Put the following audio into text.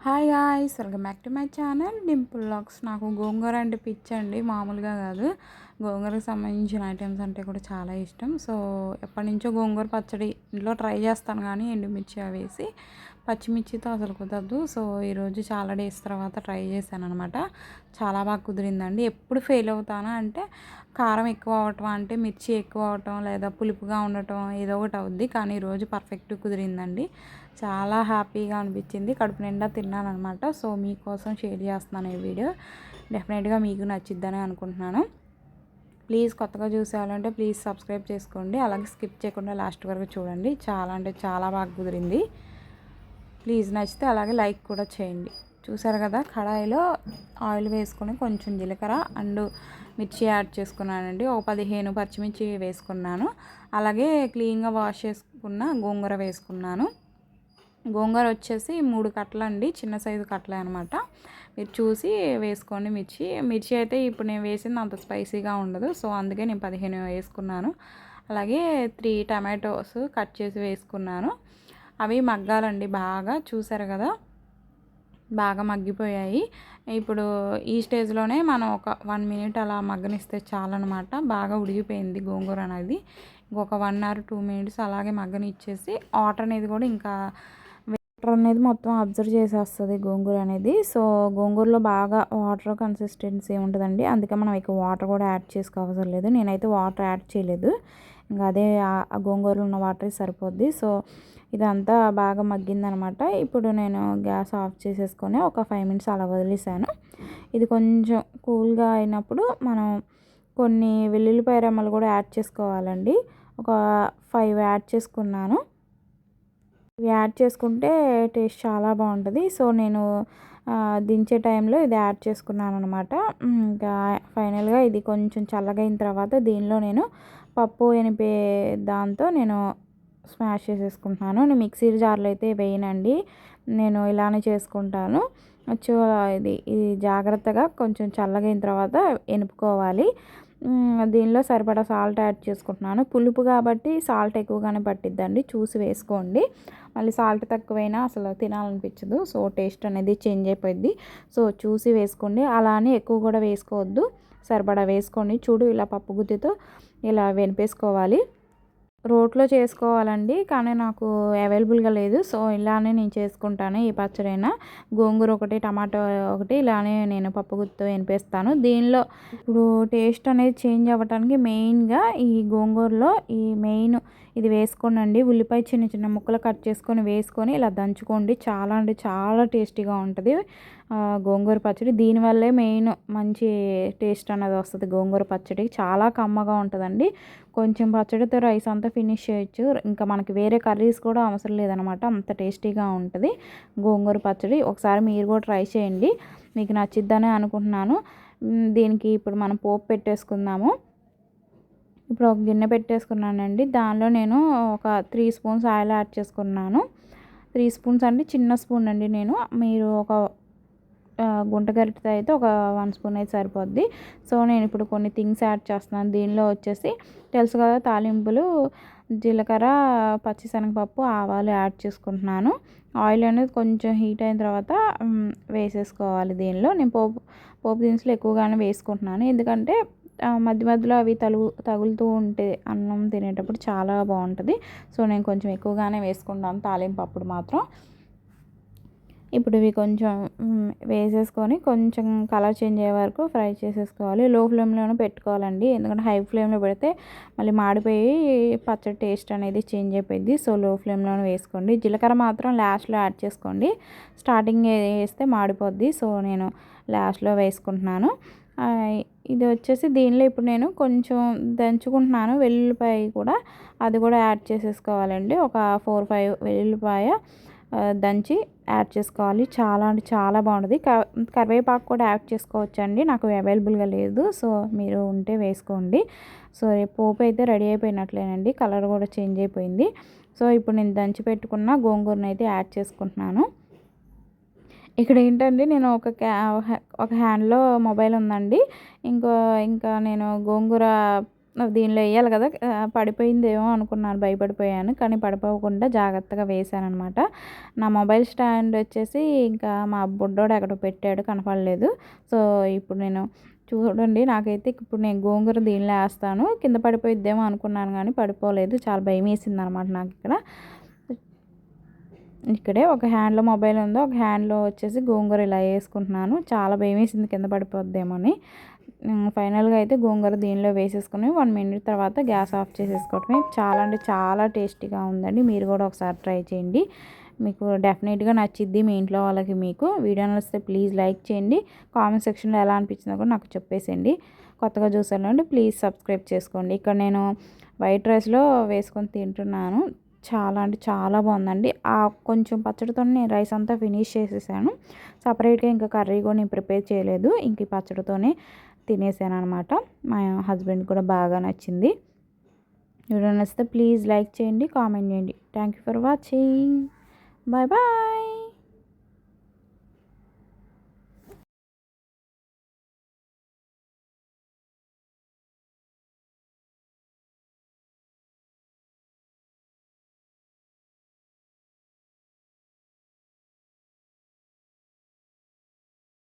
Hi guys welcome back to my channel. Dimple lakhs నాకు గోంగూర అంటే పిచ్చండి మామూలుగా కాదు. గోంగూరకు సంబంధించిన ఐటమ్స్ అంటే కూడా చాలా ఇష్టం. సో ఎప్పటి నుంచో గోంగూర పచ్చడి ఇంట్లో ట్రై చేస్తాను కానీ ఎండుమిర్చి వేసి పచ్చిమిర్చితో అసలు కుదరదు. సో ఈరోజు చాలా డేస్ తర్వాత ట్రై చేశాను అనమాట చాలా బాగా కుదిరిందండి. ఎప్పుడు ఫెయిల్ అవుతానా అంటే కారం ఎక్కువ అవటం అంటే మిర్చి ఎక్కువ అవటం లేదా పులుపుగా ఉండటం ఏదో ఒకటి అవుద్ది. కానీ ఈరోజు పర్ఫెక్ట్ కుదిరిందండి. చాలా హ్యాపీగా అనిపించింది. కడుపు నిండా తిన్నాను అనమాట సో మీకోసం షేర్ చేస్తున్నాను ఈ వీడియో. డెఫినెట్గా మీకు నచ్చిద్దని అనుకుంటున్నాను. ప్లీజ్ కొత్తగా చూసేవాలంటే ప్లీజ్ సబ్స్క్రైబ్ చేసుకోండి. అలాగే స్కిప్ చేయకుండా లాస్ట్ వరకు చూడండి. చాలా అంటే చాలా బాగా కుదిరింది. ప్లీజ్ నచ్చితే అలాగే లైక్ కూడా చేయండి. చూసారు కదా కడాయిలో ఆయిల్ వేసుకొని కొంచెం జీలకర్ర అండ్ మిర్చి యాడ్ చేసుకున్నానండి. ఒక పదిహేను పచ్చిమిర్చి వేసుకున్నాను. అలాగే క్లీన్గా వాష్ చేసుకున్న గోంగూర వేసుకున్నాను. గోంగూర వచ్చేసి మూడు కట్టలండి చిన్న సైజు కట్టలే అనమాట మీరు చూసి వేసుకోండి మిర్చి. మిర్చి అయితే ఇప్పుడు నేను వేసింది అంత స్పైసీగా ఉండదు సో అందుకే నేను పదిహేను వేసుకున్నాను. అలాగే త్రీ టమాటోస్ కట్ చేసి వేసుకున్నాను. అవి మగ్గాలండి బాగా చూసారు కదా? బాగా మగ్గిపోయాయి. ఇప్పుడు ఈ స్టేజ్లోనే మనం ఒక వన్ మినిట్ అలా మగ్గనిస్తే చాలన్నమాట. బాగా ఉడిగిపోయింది గోంగూర అనేది. ఇంకొక వన్ అవర్ టూ మినిట్స్ అలాగే మగ్గనిచ్చేసి వాటర్ అనేది కూడా ఇంకా వాటర్ అనేది మొత్తం అబ్జర్వ్ చేసేస్తుంది గోంగూర అనేది. సో గోంగూరలో బాగా వాటర్ కన్సిస్టెన్సీ ఉంటుందండి. అందుకే మనం ఎక్కువ వాటర్ కూడా యాడ్ చేసుకోవసరం లేదు. నేనైతే వాటర్ యాడ్ చేయలేదు. ఇంకా అదే ఆ గోంగూరలో ఉన్న వాటర్ సరిపోద్ది. సో ఇదంతా బాగా మగ్గిందనమాట. ఇప్పుడు నేను గ్యాస్ ఆఫ్ చేసేసుకొని ఒక ఫైవ్ మినిట్స్ అలా వదిలేసాను. ఇది కొంచెం కూల్గా అయినప్పుడు మనం కొన్ని వెల్లుల్లిపాయ రెమ్మలు కూడా యాడ్ చేసుకోవాలండి. ఒక ఫైవ్ యాడ్ చేసుకున్నాను. ఇవి యాడ్ చేసుకుంటే టేస్ట్ చాలా బాగుంటుంది. సో నేను దించే టైంలో ఇది యాడ్ చేసుకున్నాను అనమాట ఇంకా ఫైనల్గా ఇది కొంచెం చల్లగైన తర్వాత దీనిలో నేను పప్పు ఎనిపే దాంతో నేను స్మాష్ చేసేసుకుంటున్నాను. నేను మిక్సీ జార్లో అయితే వేయనండి. నేను ఇలానే చేసుకుంటాను. చూ ఇది ఇది జాగ్రత్తగా కొంచెం చల్లగైన తర్వాత ఎనుపుకోవాలి. దీనిలో సరిపడా సాల్ట్ యాడ్ చేసుకుంటున్నాను. పులుపు కాబట్టి సాల్ట్ ఎక్కువగానే పట్టిద్దండి. చూసి వేసుకోండి. మళ్ళీ సాల్ట్ తక్కువైనా అసలు తినాలనిపించదు. సో టేస్ట్ అనేది చేంజ్ అయిపోయింది సో చూసి వేసుకోండి. అలానే ఎక్కువ కూడా వేసుకోవద్దు. సరిపడా వేసుకోండి. చూడు ఇలా పప్పు గుత్తితో ఇలా వెనిపేసుకోవాలి. రోట్లో చేసుకోవాలండి కానీ నాకు అవైలబుల్గా లేదు. సో ఇలానే నేను చేసుకుంటాను. ఈ పచ్చడైనా గోంగూర ఒకటి టమాటో ఒకటి ఇలానే నేను పప్పు గుత్తో వినిపిస్తాను దీనిలో ఇప్పుడు టేస్ట్ అనేది చేంజ్ అవ్వడానికి మెయిన్గా ఈ గోంగూరలో ఈ మెయిన్ ఇది వేసుకోండి ఉల్లిపాయ చిన్న చిన్న ముక్కలు కట్ చేసుకొని వేసుకొని ఇలా దంచుకోండి. చాలా అంటే చాలా టేస్టీగా ఉంటుంది. గోంగూర పచ్చడి. దీనివల్లే మెయిన్ మంచి టేస్ట్ అనేది వస్తుంది గోంగూర పచ్చడి. చాలా కమ్మగా ఉంటుందండి. కొంచెం పచ్చడితో రైస్ అంతా ఫినిష్ చేయొచ్చు. ఇంకా మనకి వేరే కర్రీస్ కూడా అవసరం లేదనమాట అంత టేస్టీగా ఉంటుంది గోంగూర పచ్చడి. ఒకసారి మీరు కూడా ట్రై చేయండి. మీకు నచ్చిద్దని అనుకుంటున్నాను. దీనికి ఇప్పుడు మనం పోపు పెట్టేసుకుందాము. ఇప్పుడు ఒక గిన్నె పెట్టేసుకున్నానండి. దానిలో నేను ఒక త్రీ స్పూన్స్ ఆయిల్ యాడ్ చేసుకున్నాను. త్రీ స్పూన్స్ అంటే చిన్న స్పూన్ అండి నేను. మీరు ఒక గుంట గరిటతో అయితే ఒక వన్ స్పూన్ అయితే సరిపోద్ది. సో నేను ఇప్పుడు కొన్ని థింగ్స్ యాడ్ చేస్తున్నాను. దీనిలో వచ్చేసి తెలుసు కదా తాలింపులు జీలకర్ర పచ్చిశనగపప్పు ఆవాలు యాడ్ చేసుకుంటున్నాను. ఆయిల్ అనేది కొంచెం హీట్ అయిన తర్వాత వేసేసుకోవాలి దీనిలో. నేను పోపు పోపు దినుసులు ఎక్కువగానే వేసుకుంటున్నాను. ఎందుకంటే మధ్య మధ్యలో అవి తలుగు తగులుతూ ఉంటే అన్నం తినేటప్పుడు చాలా బాగుంటుంది. సో నేను కొంచెం ఎక్కువగానే వేసుకుంటాను తాలింపు అప్పుడు మాత్రం. ఇప్పుడు ఇవి కొంచెం వేసేసుకొని కొంచెం కలర్ చేంజ్ అయ్యే వరకు ఫ్రై చేసేసుకోవాలి. లో ఫ్లేమ్లోనే పెట్టుకోవాలండి. ఎందుకంటే హై ఫ్లేమ్లో పెడితే మళ్ళీ మాడిపోయి పచ్చడి టేస్ట్ అనేది చేంజ్ అయిపోయింది. సో లో ఫ్లేమ్లోనే వేసుకోండి. జీలకర్ర మాత్రం లాస్ట్లో యాడ్ చేసుకోండి. స్టార్టింగ్ వేస్తే మాడిపోద్ది. సో నేను లాస్ట్లో వేసుకుంటున్నాను. ఇది వచ్చేసి దీనిలో ఇప్పుడు నేను కొంచెం దంచుకుంటున్నాను. వెల్లుల్లిపాయ కూడా అది కూడా యాడ్ చేసేసుకోవాలండి. ఒక ఫోర్ ఫైవ్ వెల్లుల్లిపాయ దంచి యాడ్ చేసుకోవాలి. చాలా అంటే చాలా బాగుంటుంది. కరివేపాకు కూడా యాడ్ చేసుకోవచ్చండి. నాకు అవైలబుల్గా లేదు. సో మీరు ఉంటే వేసుకోండి. సో పోపు అయితే రెడీ అయిపోయినట్లేనండి. కలర్ కూడా చేంజ్ అయిపోయింది. సో ఇప్పుడు నేను దంచి పెట్టుకున్న గోంగూరను అయితే యాడ్ చేసుకుంటున్నాను. ఇక్కడ ఏంటంటే నేను ఒక క్యా ఒక హ్యాండ్లో మొబైల్ ఉందండి. ఇంకో ఇంకా నేను గోంగూర దీనిలో వేయాలి కదా పడిపోయిందేమో అనుకున్నాను భయపడిపోయాను కానీ పడిపోకుండా జాగ్రత్తగా వేసాను అనమాట నా మొబైల్ స్టాండ్ వచ్చేసి ఇంకా మా బుడ్డోడు ఎక్కడో పెట్టాడు కనపడలేదు. సో ఇప్పుడు నేను చూడండి నాకైతే ఇప్పుడు నేను గోంగూర దీనిలో వేస్తాను కింద పడిపోయిద్దేమో అనుకున్నాను కానీ పడిపోలేదు చాలా భయం వేసింది అనమాట నాకు ఇక్కడ. ఇక్కడే ఒక హ్యాండ్లో మొబైల్ ఉందో ఒక హ్యాండ్లో వచ్చేసి గోంగూర ఇలా వేసుకుంటున్నాను చాలా భయం వేసింది కింద పడిపోద్దేమో అని ఫైనల్గా అయితే గోంగూర దీనిలో వేసేసుకుని వన్ మినిట్ తర్వాత గ్యాస్ ఆఫ్ చేసేసుకోవటమే. చాలా అంటే చాలా టేస్టీగా ఉందండి. మీరు కూడా ఒకసారి ట్రై చేయండి. మీకు డెఫినెట్గా నచ్చిద్ది మీ ఇంట్లో వాళ్ళకి మీకు. వీడియో నచ్చితే ప్లీజ్ లైక్ చేయండి. కామెంట్ సెక్షన్లో ఎలా అనిపించిందో కూడా నాకు చెప్పేసేయండి. కొత్తగా చూసానండి ప్లీజ్ సబ్స్క్రైబ్ చేసుకోండి. ఇక్కడ నేను వైట్ రైస్లో వేసుకొని తింటున్నాను. చాలా అంటే చాలా బాగుందండి. ఆ కొంచెం పచ్చడితో నేను రైస్ అంతా ఫినిష్ చేసేసాను. సపరేట్గా ఇంకా కర్రీ కూడా నేను ప్రిపేర్ చేయలేదు. ఇంక పచ్చడితోనే తినేసాను అనమాట మా హస్బెండ్ కూడా బాగా నచ్చింది. వీడియో నచ్చితే ప్లీజ్ లైక్ చేయండి కామెంట్ చేయండి. Thank you for watching bye bye